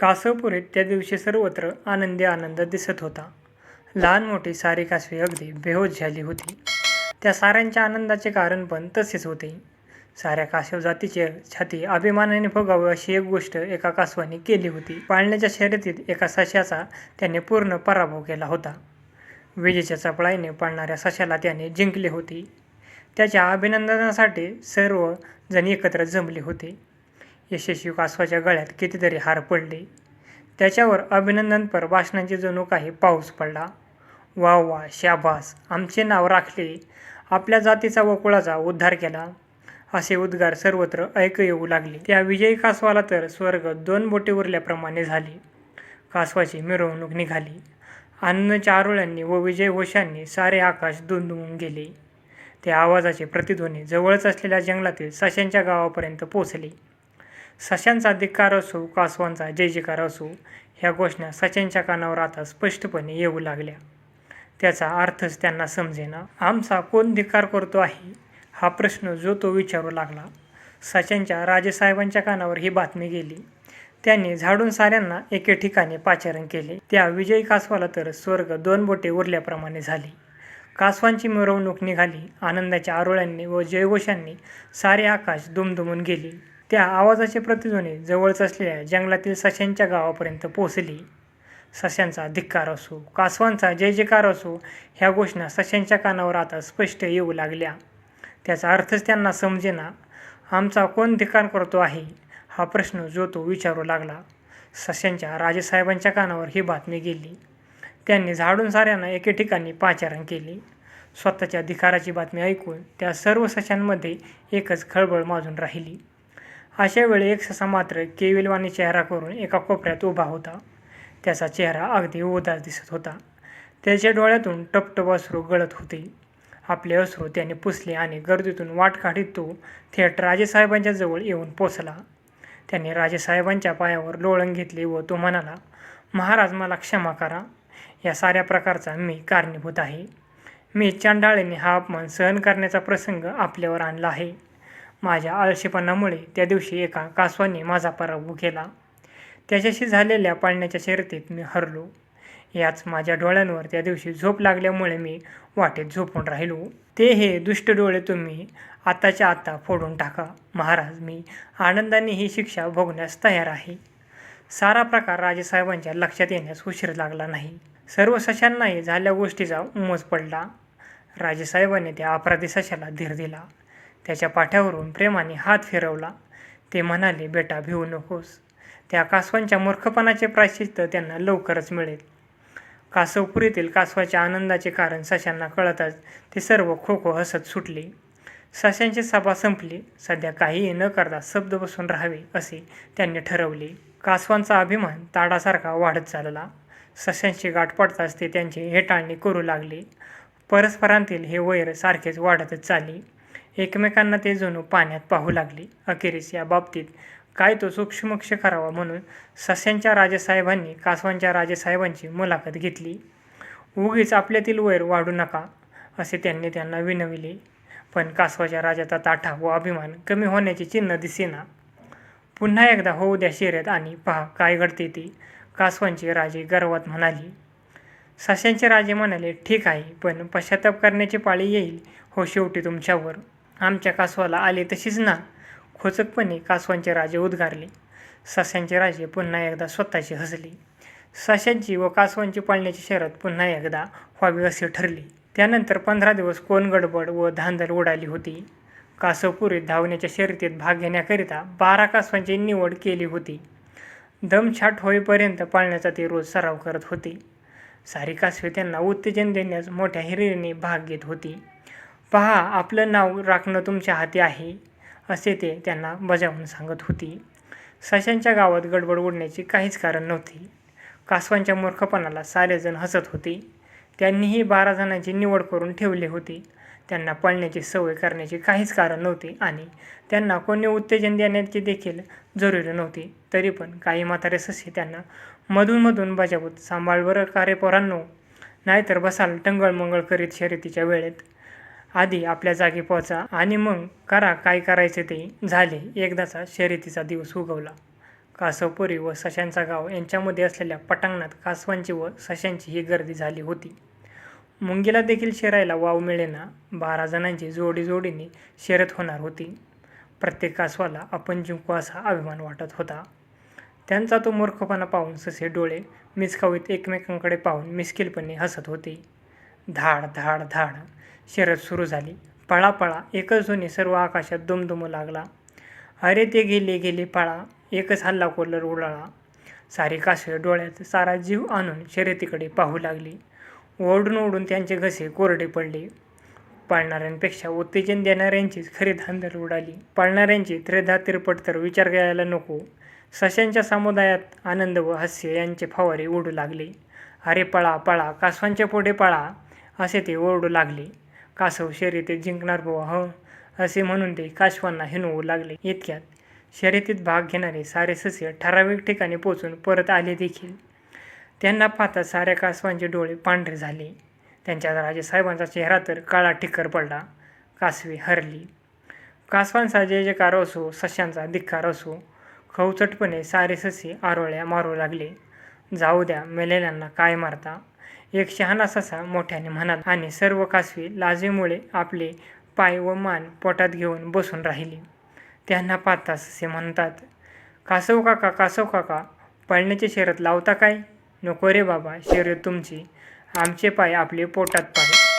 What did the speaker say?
कासवपुरीत त्या दिवशी सर्वत्र आनंदी आनंद दिसत होता. लहान मोठी सारी कासवे अगदी बेहोश झाली होती. त्या साऱ्यांच्या आनंदाचे कारण पण तसेच होते. साऱ्या कासव जातीचे छाती अभिमानाने फुगावी अशी एक गोष्ट एका कासवाने केली होती. पाळण्याच्या शर्यतीत एका सश्याचा त्याने पूर्ण पराभव केला होता. विजेच्या चपळाईने पाळणाऱ्या सश्याला त्याने जिंकले होते. त्याच्या अभिनंदनासाठी सर्व जण एकत्र जमले होते. यशस्वी कासवाच्या गळ्यात कितीतरी हार पडले. त्याच्यावर अभिनंदनपर भाषणांची जणू काही पाऊस पडला. वा वा शाबास आमचे नाव राखले, आपल्या जातीचा व कुळाचा उद्धार केला असे उद्गार सर्वत्र ऐकू येऊ लागले. त्या विजयी कासवाला तर स्वर्ग दोन बोटे उरल्याप्रमाणे झाले. कासवाची मिरवणूक निघाली. आनंदाच्या आरोळ्यांनी व विजय घोषांनी सारे आकाश दुमदुमून गेले. त्या आवाजाचे प्रतिध्वनी जवळच असलेल्या जंगलातील सशांच्या गावापर्यंत पोचले. सशांचा धिक्कार असो, कासवांचा जयजयकार असो ह्या घोषणा सचिनच्या कानावर आता स्पष्टपणे येऊ लागल्या. त्याचा अर्थच त्यांना समजेना. आमचा कोण धिक्कार करतो आहे, हा प्रश्न जो तो विचारू लागला. सचिनच्या राजेसाहेबांच्या कानावर ही बातमी गेली. त्यांनी झाडून साऱ्यांना एके ठिकाणी पाचारण केले. त्या विजयी कासवाला तर स्वर्ग दोन बोटे उरल्याप्रमाणे झाले. कासवांची मिरवणूक निघाली. आनंदाच्या आरोळ्यांनी व जयघोषांनी सारे आकाश दुमदुमून गेले. त्या आवाजाचे प्रतिध्वनी जवळच असलेल्या जंगलातील सश्यांच्या गावापर्यंत पोचली सश्यांचा धिक्कार असो, कासवांचा जय जयकार असो ह्या घोषणा सश्यांच्या कानावर आता स्पष्ट येऊ लागल्या. त्याचा अर्थच त्यांना समजेना. आमचा कोण धिक्कार करतो आहे, हा प्रश्न जो तो विचारू लागला. सश्यांच्या राजेसाहेबांच्या कानावर ही बातमी गेली. त्यांनी झाडून साऱ्यांना एके ठिकाणी पाचारण केले. स्वतःच्या धिक्काराची बातमी ऐकून त्या सर्व सश्यांमध्ये एकच खळबळ माजून राहिली. अशा वेळी एक ससा मात्र केविलवाणी चेहरा करून एका कोपऱ्यात उभा होता. त्याचा चेहरा अगदी उदास दिसत होता. त्याच्या डोळ्यातून टपटप अश्रू गळत होते. आपले अश्रू त्याने पुसले आणि गर्दीतून वाट काढीत तो थेट राजेसाहेबांच्या जवळ येऊन पोचला. त्याने राजेसाहेबांच्या पायावर लोळण घेतली व तो म्हणाला, महाराज मला क्षमा करा. या साऱ्या प्रकारचा मी कारणीभूत आहे. मी चांडाळीने हा अपमान सहन करण्याचा प्रसंग आपल्यावर आणला आहे. माझ्या आळशीपणामुळे त्या दिवशी एका कासवाने माझा पराभव केला. त्याच्याशी झालेल्या पाळण्याच्या शर्यतीत मी हरलो. याच माझ्या डोळ्यांवर त्या दिवशी झोप लागल्यामुळे मी वाटेत झोपून राहिलो. ते हे दुष्ट डोळे तुम्ही आताच्या आत्ता फोडून टाका. महाराज मी आनंदाने ही शिक्षा भोगण्यास तयार आहे. सारा प्रकार राजेसाहेबांच्या लक्षात येण्यास उशीर लागला नाही. सर्व सशांनाही झाल्या गोष्टीचा उमज पडला. राजेसाहेबांनी त्या अपराधी सशाला धीर दिला. त्याच्या पाठ्यावरून प्रेमाने हात फिरवला. ते म्हणाले, बेटा भिवू नकोस. त्या कासवांच्या मूर्खपणाचे प्रायश्चित्त त्यांना लवकरच मिळेल. कासवपुरीतील कासवाच्या आनंदाचे कारण सश्यांना कळताच ते सर्व खो खो हसत सुटले. सश्यांची सभा संपली. सध्या काहीही न करता शब्द बसून राहावे असे त्यांनी ठरवले. कासवांचा अभिमान ताडासारखा वाढत चालला. सशांची गाठ पडताच ते त्यांची हेटाळणी करू लागले. परस्परांतील हे वैर सारखेच वाढतच चालले. एकमेकांना ते जणू पाण्यात पाहू लागले. अखेरीस या बाबतीत काय तो सूक्ष्मक्ष करावा म्हणून सस्यांच्या राजेसाहेबांनी कासवांच्या राजेसाहेबांची मुलाखत घेतली. उगीच आपल्यातील वैर वाढू नका असे त्यांनी त्यांना विनविले. पण कासवाच्या राजाचा ताठा व अभिमान कमी होण्याची चिन्ह दिसेना. पुन्हा एकदा होऊ द्या शर्यत आणि पहा काय घडते ते, कासवांचे राजे गर्वात म्हणाले. सस्यांचे राजे म्हणाले, ठीक आहे, पण पश्चाताप करण्याची पाळी येईल हो शेवटी तुमच्यावर. आमच्या कासवाला आले तशीच ना? खोचकपणे कासवांचे राजे उद्गारले. सास्यांचे राजे पुन्हा एकदा स्वतःशी हसले. सश्यांची व कासवांची पाळण्याची शर्यत पुन्हा एकदा व्हावी असे ठरली त्यानंतर पंधरा दिवस कोण गडबड व धांदल उडाली होती. कासवपुरीत धावण्याच्या शर्यतीत भाग घेण्याकरिता बारा कासवांची निवड केली होती. दमछाट होईपर्यंत पाळण्याचा ते रोज सराव करत होते. सारी कासवे त्यांना उत्तेजन देण्यास मोठ्या हिरिरीने भाग घेत होती. पहा आपलं नाव राखणं तुमच्या हाती आहे असे ते त्यांना बजावून सांगत होती. सशांच्या गावात गडबड उडण्याचे काहीच कारण नव्हते. कासवांच्या मूर्खपणाला सारेजण हसत होते. त्यांनीही बारा जणांची निवड करून ठेवले होते. त्यांना पळण्याची सवय करण्याचे काहीच कारण नव्हते आणि त्यांना कोणी उत्तेजन देण्याचे देखील जरुरी नव्हते. तरी पण काही म्हातारे ससे त्यांना मधूनमधून बजावत, सांभाळवर बरं पोरांनो, नाहीतर बसाल टंगळमंगळ करीत शर्यतीच्या वेळेत. आधी आपल्या जागी पोचा आणि मग करा काय करायचे ते. झाले. एकदाचा शर्यतीचा दिवस उगवला. कासवपुरी व सशांचा गाव यांच्यामध्ये असलेल्या पटांगणात कासवांची व सशांची ही गर्दी झाली होती मुंगीला देखील शिरायला वाव मिळेना बारा जणांची जोडी जोडीने शर्यत होणार होती प्रत्येक कासवाला आपण जिंकू असा अभिमान वाटत होता त्यांचा तो मूर्खपणा पाहून ससे डोळे मिसकावीत एकमेकांकडे पाहून मिस्किलपणे हसत होते धाड धाड धाड शर्यत सुरू झाली. पळा पळा एकच ध्वनी सर्व आकाशात दुमदुमू लागला. अरे ते गेले गेले पळा एकच हल्ला कोल्लर उडाळा सारी कासवे डोळ्यात सारा जीव आणून शर्यतीकडे पाहू लागली. ओरडून ओढून त्यांचे घसे कोरडे पडले. पाळणाऱ्यांपेक्षा उत्तेजन देणाऱ्यांचीच खरी धांदल उडाली. पाळणाऱ्यांची त्रेधा तिरपट तर विचार करायला नको. सशांच्या समुदायात आनंद व हास्य यांचे फवारे उडू लागले. अरे पळा पळा कासवांच्या पुढे पळा असे ते ओरडू लागले. कासव शर्यतीत जिंकणार बुवा ह? असे म्हणून ते कासवांना हिनवू लागले इतक्यात. शर्यतीत भाग घेणारे सारे सस्य ठराविक ठिकाणी पोचून परत आले देखील. त्यांना पाहता साऱ्या कासवांचे डोळे पांढरे झाले. त्यांच्या राजेसाहेबांचा चेहरा तर काळा ठिक्कर पडला. कासवे हरली. कासवांचा जय जयकार असो सशांचा धिक्कार असो खवचटपणे सारे ससे आरोळ्या मारू लागले. जाऊ द्या मेलेल्यांना काय मारता? एक शहाणा ससा मोठ्याने म्हणाला आणि सर्व कासवी लाजेमुळे आपले पाय व मान पोटात घेऊन बसून राहिली. त्यांना पाहता ससे म्हणतात कासव काका कासव काका पळण्याची शर्यत लावता काय? नको रे बाबा शर्यत तुमची. आमचे पाय आपले पोटात पाय